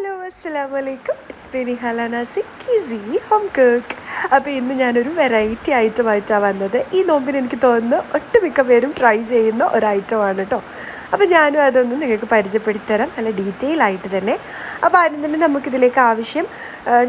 Hello അസ്സാം വലൈക്കും it's very ഹലാനാസി കിസി ഹോം കുക്ക് അപ്പോൾ ഇന്ന് ഞാനൊരു വെറൈറ്റി ഐറ്റമായിട്ടാണ് വന്നത്. ഈ നോമ്പിന് എനിക്ക് തോന്നുന്നു ഒട്ടുമിക്ക പേരും ട്രൈ ചെയ്യുന്ന ഒരു ഐറ്റമാണ് കേട്ടോ അപ്പോൾ ഞാനും അതൊന്ന് നിങ്ങൾക്ക് പരിചയപ്പെടുത്തിത്തരാം. നല്ല ഡീറ്റെയിൽ ആയിട്ട് തന്നെ. അപ്പോൾ ആദ്യം തന്നെ നമുക്കിതിലേക്ക് ആവശ്യം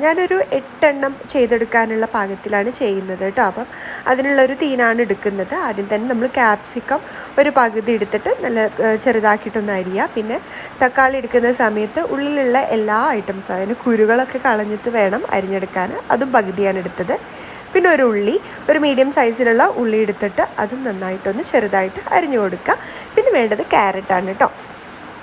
ഞാനൊരു എട്ടെണ്ണം ചെയ്തെടുക്കാനുള്ള പാകത്തിലാണ് ചെയ്യുന്നത് കേട്ടോ അപ്പം അതിനുള്ളൊരു തീനാണ് എടുക്കുന്നത്. ആദ്യം തന്നെ നമ്മൾ ക്യാപ്സിക്കം ഒരു പകുതി എടുത്തിട്ട് നല്ല ചെറുതാക്കിയിട്ടൊന്ന് അരിയുക പിന്നെ തക്കാളി എടുക്കുന്ന സമയത്ത് ഉള്ളിലുള്ള എല്ലാ ഐറ്റംസും അതിന് കുരുകളൊക്കെ കളഞ്ഞിട്ട് വേണം അരിഞ്ഞെടുക്കാൻ. അതും പകുതിയാണ് എടുത്തത്. പിന്നെ ഒരു ഉള്ളി ഒരു മീഡിയം സൈസിലുള്ള ഉള്ളി എടുത്തിട്ട് അതും നന്നായിട്ടൊന്ന് ചെറുതായിട്ട് അരിഞ്ഞു കൊടുക്കുക. പിന്നെ വേണ്ടത് ക്യാരറ്റാണ് കേട്ടോ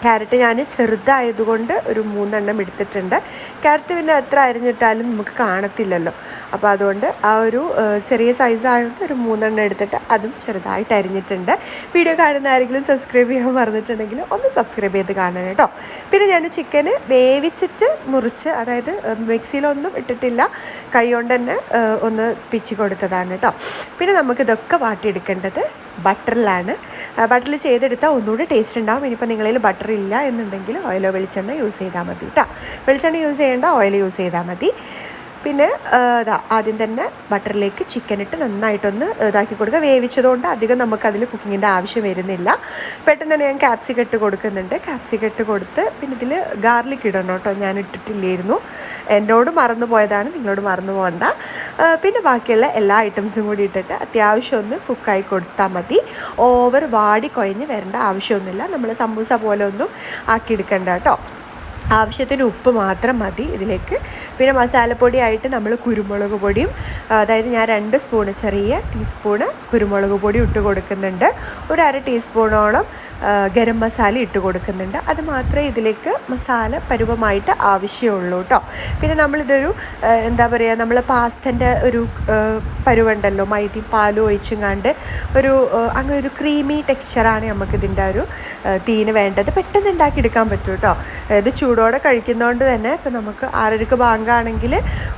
ക്യാരറ്റ് ഞാൻ ചെറുതായതുകൊണ്ട് ഒരു മൂന്നെണ്ണം എടുത്തിട്ടുണ്ട്. ക്യാരറ്റ് പിന്നെ എത്ര അരിഞ്ഞിട്ടാലും നമുക്ക് കാണത്തില്ലല്ലോ. അപ്പോൾ അതുകൊണ്ട് ആ ഒരു ചെറിയ സൈസ് ആയതുകൊണ്ട് ഒരു മൂന്നെണ്ണം എടുത്തിട്ട് അതും ചെറുതായിട്ട് അരിഞ്ഞിട്ടുണ്ട്. വീഡിയോ കാണുന്ന ആരെങ്കിലും സബ്സ്ക്രൈബ് ചെയ്യാൻ മറന്നിട്ടുണ്ടെങ്കിൽ ഒന്ന് സബ്സ്ക്രൈബ് ചെയ്ത് കാണണം കേട്ടോ. പിന്നെ ഞാൻ ചിക്കന് വേവിച്ചിട്ട് മുറിച്ച് അതായത് മിക്സിയിലൊന്നും ഇട്ടിട്ടില്ല. കൈ കൊണ്ട് തന്നെ ഒന്ന് പിച്ചി കൊടുത്തതാണ് കേട്ടോ. പിന്നെ നമുക്കിതൊക്കെ വാട്ടിയെടുക്കേണ്ടത് ബട്ടറിലാണ്. ബട്ടറിൽ ചെയ്തെടുത്താൽ ഒന്നുകൂടി ടേസ്റ്റ് ഉണ്ടാവും. ഇനിയിപ്പോൾ നിങ്ങളിൽ ബട്ടർ ഇല്ല എന്നുണ്ടെങ്കിൽ ഓയിലോ വെളിച്ചെണ്ണ യൂസ് ചെയ്താൽ മതി കേട്ടോ വെളിച്ചെണ്ണ യൂസ് ചെയ്യേണ്ട ഓയിൽ യൂസ് ചെയ്താൽ മതി. പിന്നെ ഇതാ ആദ്യം തന്നെ ബട്ടറിലേക്ക് ചിക്കൻ ഇട്ട് നന്നായിട്ടൊന്ന് ഇതാക്കി കൊടുക്കുക. വേവിച്ചതുകൊണ്ട് അധികം നമുക്കതിൽ കുക്കിങ്ങിന്റെ ആവശ്യം വരുന്നില്ല. പെട്ടെന്ന് തന്നെ ഞാൻ ക്യാപ്സിക്കം ഇട്ട് കൊടുക്കുന്നുണ്ട്. ക്യാപ്സിക്കം ഇട്ട് കൊടുത്ത് പിന്നെ ഇതിൽ ഗാർലിക് ഇടണം കേട്ടോ. ഞാൻ ഇട്ടിട്ടില്ലായിരുന്നു. എന്നോട് മറന്നു പോയതാണ്. നിങ്ങളോട് മറന്നു പോകണ്ട. പിന്നെ ബാക്കിയുള്ള എല്ലാ ഐറ്റംസും കൂടി ഇട്ടിട്ട് അത്യാവശ്യം ഒന്ന് കുക്കായി കൊടുത്താൽ മതി. ഓവർ വാടി കുഴഞ്ഞ് വരേണ്ട ആവശ്യമൊന്നുമില്ല. നമ്മൾ സമൂസ പോലെ ഒന്നും ആക്കിയെടുക്കണ്ട കേട്ടോ. ആവശ്യത്തിന് ഉപ്പ് മാത്രം മതി ഇതിലേക്ക്. പിന്നെ മസാലപ്പൊടിയായിട്ട് നമ്മൾ കുരുമുളക് പൊടിയും അതായത് ഞാൻ രണ്ട് സ്പൂണ് ചെറിയ ടീസ്പൂണ് കുരുമുളക് പൊടി ഇട്ട് കൊടുക്കുന്നുണ്ട്. ഒരു അര ടീസ്പൂണോളം ഗരം മസാല ഇട്ട് കൊടുക്കുന്നുണ്ട്. അത് മാത്രമേ ഇതിലേക്ക് മസാല പരുവമായിട്ട് ആവശ്യമുള്ളൂ കേട്ടോ പിന്നെ നമ്മളിതൊരു എന്താ പറയുക നമ്മൾ പാസ്തന്റെ ഒരു പരുവുണ്ടല്ലോ മൈദി പാലും ഒഴിച്ചുങ്ങാണ്ട് ഒരു അങ്ങനെ ഒരു ക്രീമി ടെക്സ്ചറാണ് നമുക്കിതിന്റെ ഒരു തീന് വേണ്ടത്. പെട്ടെന്ന് ഉണ്ടാക്കിയെടുക്കാൻ പറ്റും കേട്ടോ ഇത് ചൂടോടെ കഴിക്കുന്നതുകൊണ്ട് തന്നെ ഇപ്പം നമുക്ക് ആറരക്ക് ബാങ്കാണെങ്കിൽ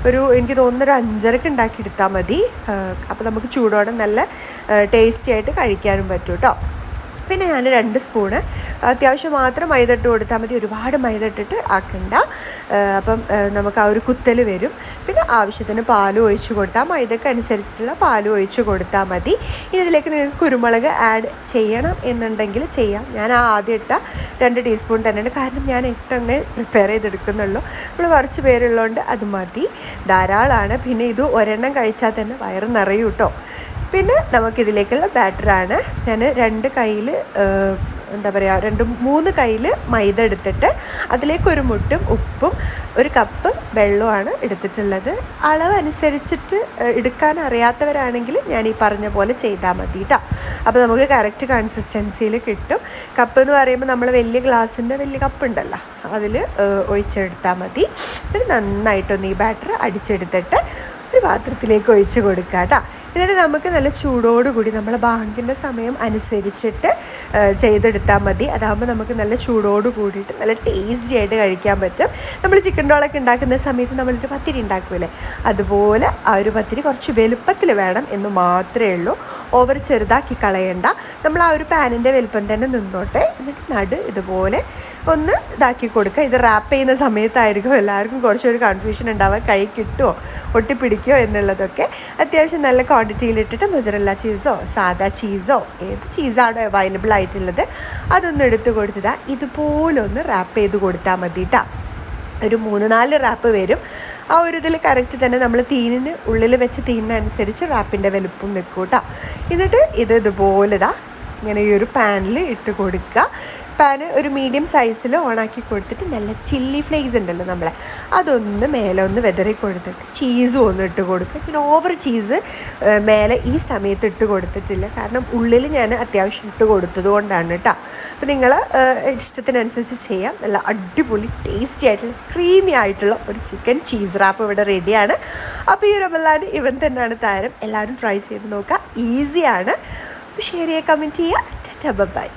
ഒരു എനിക്ക് തോന്നുന്ന ഒരു അഞ്ചരക്ക് ഉണ്ടാക്കിയെടുത്താൽ മതി. അപ്പോൾ നമുക്ക് ചൂടോടെ നല്ല ടേസ്റ്റി ആയിട്ട് കഴിക്കാനും പറ്റും കേട്ടോ. പിന്നെ ഞാൻ രണ്ട് സ്പൂണ് അത്യാവശ്യം മാത്രം മൈദ കൊടുത്താൽ മതി ഒരുപാട് മൈദ ഇട്ടിട്ട് ആക്കണ്ട അപ്പം നമുക്ക് ആ ഒരു കുത്തൽ വരും. പിന്നെ ആവശ്യത്തിന് പാലും ഒഴിച്ച് കൊടുത്താൽ മൈദക്ക് അനുസരിച്ചിട്ടുള്ള പാലും ഒഴിച്ച് കൊടുത്താൽ മതി. ഇനി ഇതിലേക്ക് നിങ്ങൾക്ക് കുരുമുളക് ആഡ് ചെയ്യണം എന്നുണ്ടെങ്കിൽ ചെയ്യാം. ഞാൻ ആ ആദ്യം ഇട്ട രണ്ട് ടീസ്പൂൺ തന്നെയാണ്. കാരണം ഞാൻ എട്ടെണ്ണേ പ്രിപ്പയർ ചെയ്തെടുക്കുന്നുള്ളൂ. നമ്മൾ കുറച്ച് പേരുള്ളതുകൊണ്ട് അത് മതി. ധാരാളമാണ് പിന്നെ ഇത് ഒരെണ്ണം കഴിച്ചാൽ തന്നെ വയറ് നിറയും കേട്ടോ പിന്നെ നമുക്കിതിലേക്കുള്ള ബാറ്ററാണ്. ഞാൻ രണ്ട് കയ്യിൽ എന്താ പറയുക രണ്ട് മൂന്ന് കയ്യിൽ മൈദ എടുത്തിട്ട് അതിലേക്ക് ഒരു മുട്ടും ഉപ്പും ഒരു കപ്പ് വെള്ളമാണ് എടുത്തിട്ടുള്ളത്. അളവ് അനുസരിച്ചിട്ട് എടുക്കാൻ അറിയാത്തവരാണെങ്കിൽ ഞാൻ ഈ പറഞ്ഞ പോലെ ചെയ്താൽ മതി കേട്ടോ അപ്പോൾ നമുക്ക് കറക്റ്റ് കൺസിസ്റ്റൻസിയിൽ കിട്ടും. കപ്പ് എന്ന് പറയുമ്പോൾ നമ്മൾ വലിയ ഗ്ലാസിന്റെ വലിയ കപ്പ് ഉണ്ടല്ലോ അതിൽ ഒഴിച്ചെടുത്താൽ മതി. എന്നിട്ട് നന്നായിട്ടൊന്ന് ഈ ബാറ്റർ അടിച്ചെടുത്തിട്ട് ഒരു പാത്രത്തിലേക്ക് ഒഴിച്ച് കൊടുക്കുക കേട്ടോ. എന്നിട്ട് നമുക്ക് നല്ല ചൂടോടുകൂടി നമ്മൾ ബാങ്കിന്റെ സമയം അനുസരിച്ചിട്ട് ചെയ്തെടുത്താൽ മതി. അതാകുമ്പോൾ നമുക്ക് നല്ല ചൂടോട് കൂടിയിട്ട് നല്ല ടേസ്റ്റി ആയിട്ട് കഴിക്കാൻ പറ്റും. നമ്മൾ ചിക്കൻ റോളൊക്കെ ഉണ്ടാക്കുന്ന സമയത്ത് നമ്മളൊരു പത്തിരി ഉണ്ടാക്കുമല്ലേ? അതുപോലെ ആ ഒരു പത്തിരി കുറച്ച് വലുപ്പത്തിൽ വേണം എന്ന് മാത്രമേ ഉള്ളൂ. ഓവർ ചെറുതാക്കി കളയേണ്ട. നമ്മൾ ആ ഒരു പാനിന്റെ വലുപ്പം തന്നെ നിന്നോട്ടെ. എന്നിട്ട് നടു ഇതുപോലെ ഒന്ന് ഇതാക്കി കൊടുക്കുക. ഇത് റാപ്പ് ചെയ്യുന്ന സമയത്തായിരിക്കും എല്ലാവർക്കും കുറച്ചൊരു കൺഫ്യൂഷൻ ഉണ്ടാവുക. കൈ കിട്ടുമോ ഒട്ടിപ്പിടിക്കുമോ എന്നുള്ളതൊക്കെ അത്യാവശ്യം നല്ല ക്വാണ്ടിറ്റിയിലിട്ടിട്ട് മൊസറല്ല ചീസോ സാദാ ചീസോ ഏത് ചീസാണോ അവൈലബിൾ ആയിട്ടുള്ളത് അതൊന്ന് എടുത്തു കൊടുത്തതാ ഇതുപോലൊന്ന് റാപ്പ് ചെയ്ത് കൊടുത്താൽ മതി കേട്ടോ ഒരു മൂന്ന് നാല് റാപ്പ് വരും. ആ ഒരു ഇതിൽ കറക്റ്റ് തന്നെ നമ്മൾ തീനിന് ഉള്ളിൽ വെച്ച് തീനിനനുസരിച്ച് റാപ്പിന്റെ വലുപ്പം നിൽക്കൂട്ടോ എന്നിട്ട് ഇത് ഇതുപോലെ ഇതാ ഇങ്ങനെ ഈ ഒരു പാനിൽ ഇട്ട് കൊടുക്കുക. പാന് ഒരു മീഡിയം സൈസിൽ ഓണാക്കി കൊടുത്തിട്ട് നല്ല ചില്ലി ഫ്ലേക്സ് ഉണ്ടല്ലോ നമ്മളെ. അതൊന്ന് മേലെ ഒന്ന് വെതറി കൊടുത്തിട്ട് ചീസും ഒന്ന് ഇട്ട് കൊടുക്കുക. പിന്നെ ഓവർ ചീസ് മേലെ ഈ സമയത്ത് ഇട്ട് കൊടുത്തിട്ടില്ല. കാരണം ഉള്ളിൽ ഞാൻ അത്യാവശ്യം ഇട്ട് കൊടുത്തത് കൊണ്ടാണ് കേട്ടോ അപ്പോൾ നിങ്ങൾ ഇഷ്ടത്തിനനുസരിച്ച് ചെയ്യാം. നല്ല അടിപൊളി ടേസ്റ്റി ആയിട്ടുള്ള ക്രീമി ആയിട്ടുള്ള ഒരു ചിക്കൻ ചീസ് റാപ്പ് ഇവിടെ റെഡിയാണ് അപ്പോൾ ഈ റമലാൻ ഇവൻ തന്നെയാണ് താരം. എല്ലാവരും ട്രൈ ചെയ്ത് നോക്കുക. ഈസിയാണ് ഷെയർ ചെയ്യുക കമന്റ് ചെയ്യുക ബൈ